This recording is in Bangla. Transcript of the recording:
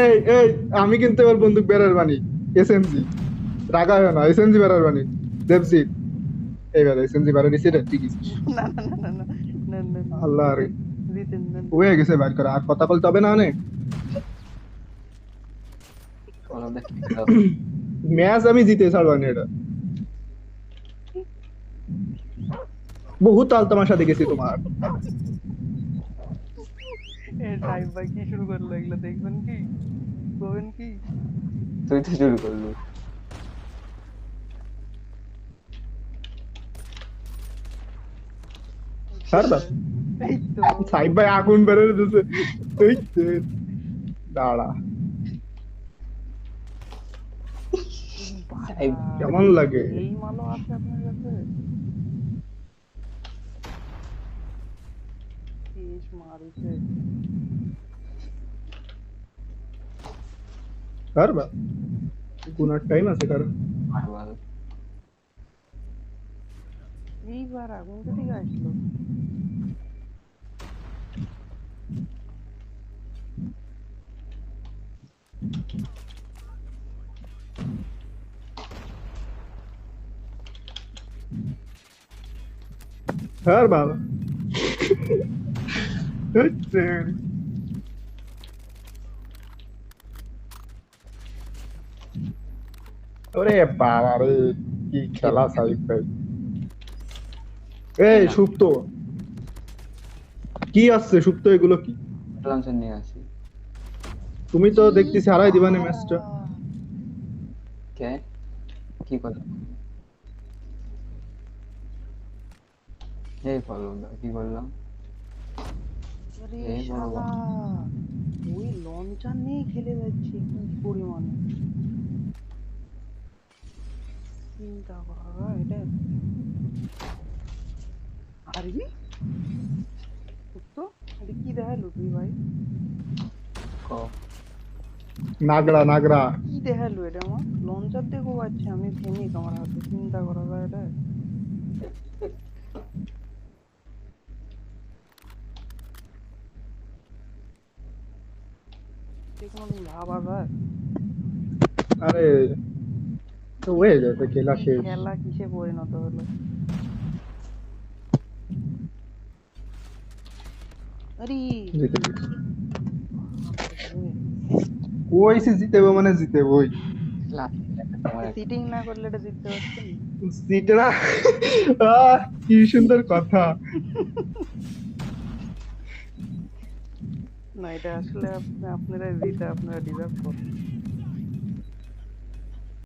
এই এই আমি কিন্তু এবার বন্দুক বেড়ার বানি এসএমজি রাগা হয় না এসএমজি বেড়ার বানি দেবজিৎ এইবার এসএমজি বেড়া দিছি রে ঠিক আছে না না না না না আমি জিতে এটা। বহুত দেখেছি তোমার। টাইম ভাই কি শুরু করল এগুলো দেখবেন কি? করবেন কি? তুই তো শুরু করলি। ভাই আগুন এই দাঁড়া। কেমন লাগে? এই মালও আছে আপনার Şiş marifet. कर बा। गुना टाइम ऐसे कर। वीक बारा तो गुन किती काय असलो कर बाबा। হচ্ছে ওরে বাবা রে কি খেলা ভাই এই সুপ্ত। কি আসছে সুপ্ত এগুলো কি? লঞ্চন নিয়ে আসি। তুমি তো দেখতেছি হারাই দিবানে ম্যাচটা। কে? কি করে এই করলাম কি শালা ওই লঞ্চার নিয়ে খেলে যাচ্ছে কি পরিমাণে। চিন্তা করা এটা আরে তো এটা কি দেখাল তুই ভাই? নাগড়া নাগড়া। কি দেখাল এটা আমার? লঞ্চার দেখো পাচ্ছি আমি থেমিক আমার হাতে। চিন্তা করা যায় এটা। এটা কোনোদিন ভাবা যায় আরে তো হয়ে যাবে খেলা শেষ? খেলা কিসে পরিণত হলো? আরে। কইছি জিতেবো মানে সিটিং না করলে এটা জিততে পারছেন কি সুন্দর কথা। না এটা আসলে আপনি আপনারা জিতে আপনারা ডিজার্ভ করেন